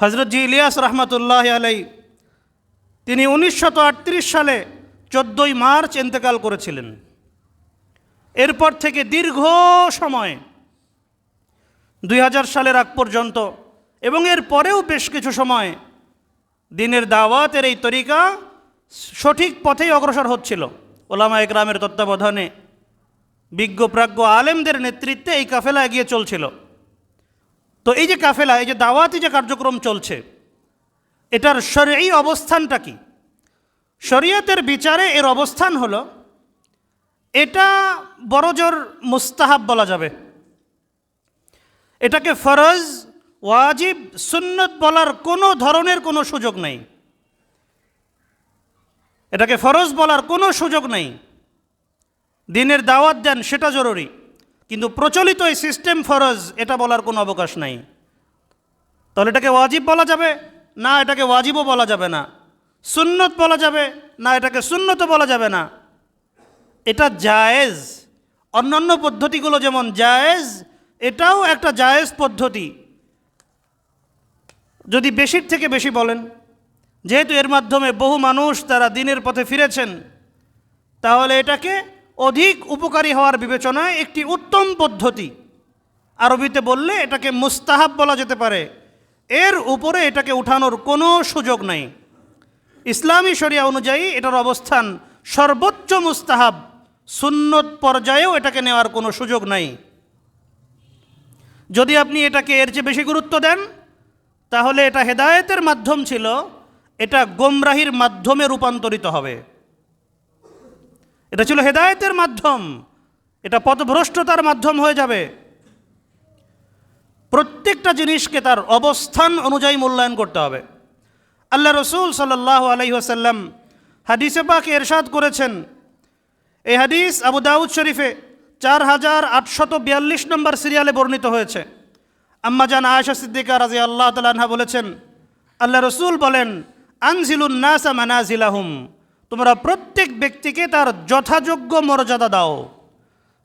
হজরত জি ইলিয়াস রহমতুল্লাহ আলাই তিনি উনিশশত সালে চোদ্দোই মার্চ ইন্তেকাল করেছিলেন। এরপর থেকে দীর্ঘ সময়, দুই হাজার সালের আগ পর্যন্ত এবং এর পরেও বেশ কিছু সময় দিনের দাওয়াতের এই তরিকা সঠিক পথেই অগ্রসর হচ্ছিল। ওলামা একরামের তত্ত্বাবধানে বিজ্ঞ প্রাজ্ঞ আলেমদের নেতৃত্বে এই কাফেলা এগিয়ে চলছিল। তো এই যে কাফেলা, এই যে দাওয়াতি যে কার্যক্রম চলছে, এটার শরী অবস্থানটা কি? শরীয়তের বিচারে এর অবস্থান হলো, এটা বড়জোর মুস্তাহাব বলা যাবে। এটাকে ফরজ, ওয়াজিব, সুন্নত বলার কোনো ধরনের কোনো সুযোগ নেই। এটাকে ফরজ বলার কোনো সুযোগ নেই। দিনের দাওয়াত দেন, সেটা জরুরি। কিন্তু প্রচলিত এই সিস্টেম ফরজ, এটা বলার কোনো অবকাশ নাই। তাহলে এটাকে ওয়াজিব বলা যাবে? না, এটাকে ওয়াজিবও বলা যাবে না। সুন্নত বলা যাবে? না, এটাকে সুন্নতও বলা যাবে না। এটা জায়েজ। অন্যান্য পদ্ধতিগুলো যেমন জায়েজ, এটাও একটা জায়েজ পদ্ধতি। যদি বেশির থেকে বেশি বলেন, যেহেতু এর মাধ্যমে বহু মানুষ তারা দিনের পথে ফিরেছেন, তাহলে এটাকে অধিক উপকারী হওয়ার বিবেচনায় একটি উত্তম পদ্ধতি। আরবিতে বললে এটাকে মুস্তাহাব বলা যেতে পারে। এর উপরে এটাকে উঠানোর কোনো সুযোগ নাই। ইসলামী শরিয়া অনুযায়ী এটার অবস্থান সর্বোচ্চ মুস্তাহাব। সুন্নত পর্যায়েও এটাকে নেওয়ার কোনো সুযোগ নাই। যদি আপনি এটাকে এর চেয়ে বেশি গুরুত্ব দেন, তাহলে এটা হেদায়েতের মাধ্যম ছিল, এটা গোমরাহির মাধ্যমে রূপান্তরিত হবে। এটা ছিল হেদায়তের মাধ্যম। এটা পথভ্রষ্টতার মাধ্যম হয়ে যাবে। প্রত্যেকটা জিনিসকে তার অবস্থান অনুযায়ী মূল্যায়ন করতে হবে। আল্লাহ রসুল সাল্লাহ আলহিহাসাল্লাম হাদিসে পাক এরশাদ করেছেন। এই হাদিস আবু দাউদ শরীফে চার হাজার আটশত বিয়াল্লিশ নম্বর সিরিয়ালে বর্ণিত হয়েছে। আম্মা জান আয়সা সিদ্দিকা রাজি আল্লাহ তালাহা বলেছেন, আল্লাহ রসুল বলেন, আনজিলুন নাসা মানাজিলাহুম। তোমরা প্রত্যেক ব্যক্তিকে তার যথাযোগ্য মর্যাদা দাও।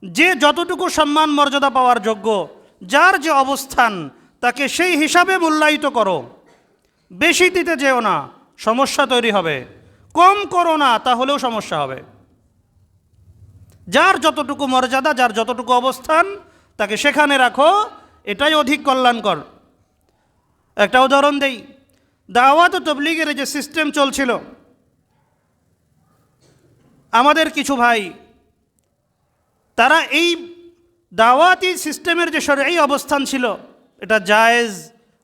যে যতটুকু সম্মান মর্যাদা পাওয়ার যোগ্য, যার যে অবস্থান, তাকে সেই হিসাবে মূল্যায়িত করো। বেশি দিতে যেও না, সমস্যা তৈরি হবে। কম করো না, তাহলেও সমস্যা হবে। যার যতটুকু মর্যাদা, যার যতটুকু অবস্থান, তাকে সেখানে রাখো, এটাই অধিক কল্যাণকর। একটা উদাহরণ দেই। দাওয়াত তবলিগের যে সিস্টেম চলছিল আমাদের কিছু ভাই, তারা এই দাওয়াতি সিস্টেমের যে এই অবস্থান ছিল, এটা জায়েজ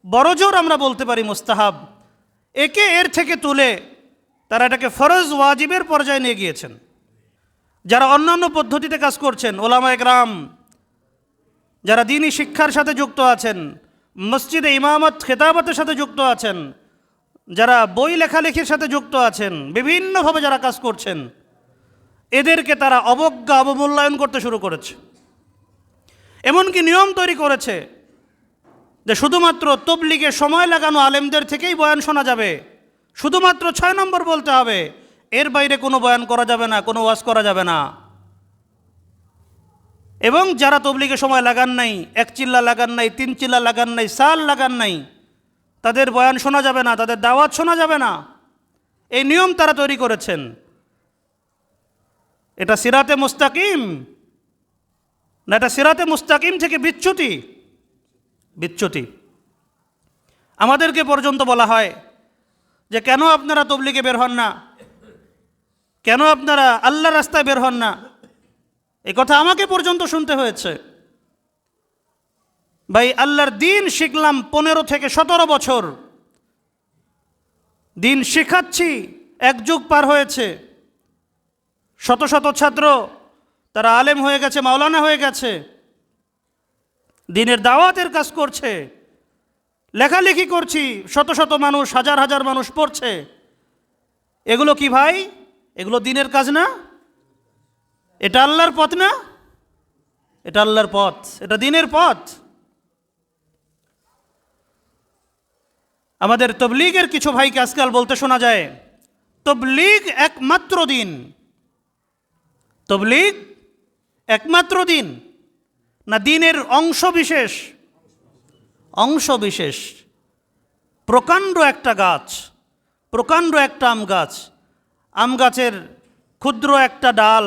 বড়জোর আমরা বলতে পারি মুস্তাহাব। একে এর থেকে তুলে তারা এটাকে ফরজ ওয়াজিবের পর্যায়ে নিয়ে গিয়েছেন। যারা অন্যান্য পদ্ধতিতে কাজ করছেন, ওলামা একরাম, যারা দিনই শিক্ষার সাথে যুক্ত আছেন, মসজিদে ইমামত, খেতাবতের সাথে যুক্ত আছেন, যারা বই লেখালেখির সাথে যুক্ত আছেন, বিভিন্নভাবে যারা কাজ করছেন এদেরকে তারা অবজ্ঞা, অবমূল্যায়ন করতে শুরু করেছে। এমনকি নিয়ম তৈরি করেছে যে শুধুমাত্র তবলিগে সময় লাগানো আলেমদের থেকেই বয়ান শোনা যাবে। শুধুমাত্র ছয় নম্বর বলতে হবে, এর বাইরে কোনো বয়ান করা যাবে না, কোনো ওয়াজ করা যাবে না। এবং যারা তবলিগে সময় লাগান নাই, এক চিল্লা লাগান নাই, তিন চিল্লা লাগান নাই, সাল লাগান নাই, তাদের বয়ান শোনা যাবে না, তাদের দাওয়াত শোনা যাবে না। এই নিয়ম তারা তৈরি করেছেন। এটা সিরাতে মুস্তাকিম। না, এটা সিরাতে মুস্তাকিম থেকে বিচ্যুতি। বিচ্যুতি। আমাদেরকে পর্যন্ত বলা হয় যে কেন আপনারা তবলিগে বের হন না? কেন আপনারা আল্লাহ রাস্তায় বের হন না? এ কথা আমাকে পর্যন্ত শুনতে হয়েছে। ভাই, আল্লাহর দিন শিখলাম পনেরো থেকে সতেরো বছর। দিন শেখাচ্ছি, এক যুগ পার হয়েছে। শত শত ছাত্র, তারা আলেম হয়ে গেছে, মাওলানা হয়ে গেছে। দিনের দাওয়াতের কাজ করছে, লেখালেখি করছি, শত শত মানুষ, হাজার হাজার মানুষ পড়ছে। এগুলো কি ভাই? এগুলো দিনের কাজ না? এটা আল্লাহর পথ না? এটা আল্লাহর পথ, এটা দিনের পথ। আমাদের তবলিগের কিছু ভাইকে আজকাল বলতে শোনা যায়, তবলিগ একমাত্র দিন। তবলিগ একমাত্র দিন, না দিনের অংশ বিশেষ অংশ বিশেষ প্রকাণ্ড একটা গাছ, প্রকাণ্ড একটা আম গাছ, আম গাছের ক্ষুদ্র একটা ডাল,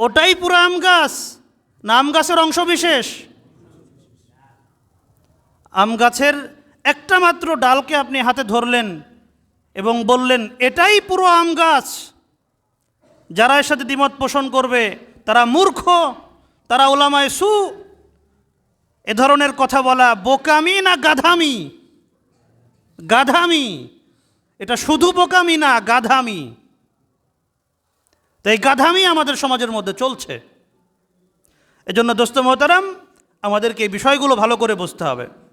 ওটাই পুরো আম গাছ, না আম গাছের অংশ বিশেষ আম গাছের একটা মাত্র ডালকে আপনি হাতে ধরলেন এবং বললেন, এটাই পুরো আম গাছ। যারা এর সাথে দ্বিমত পোষণ করবে, তারা মূর্খ, তারা ওলামায় সু। এ ধরনের কথা বলা বোকামি না গাধামি? গাধামি। এটা শুধু বোকামি না, গাধামি। তো এই গাধামি আমাদের সমাজের মধ্যে চলছে। এজন্য দোস্ত মোহতারাম, আমাদেরকে এই বিষয়গুলো ভালো করে বুঝতে হবে।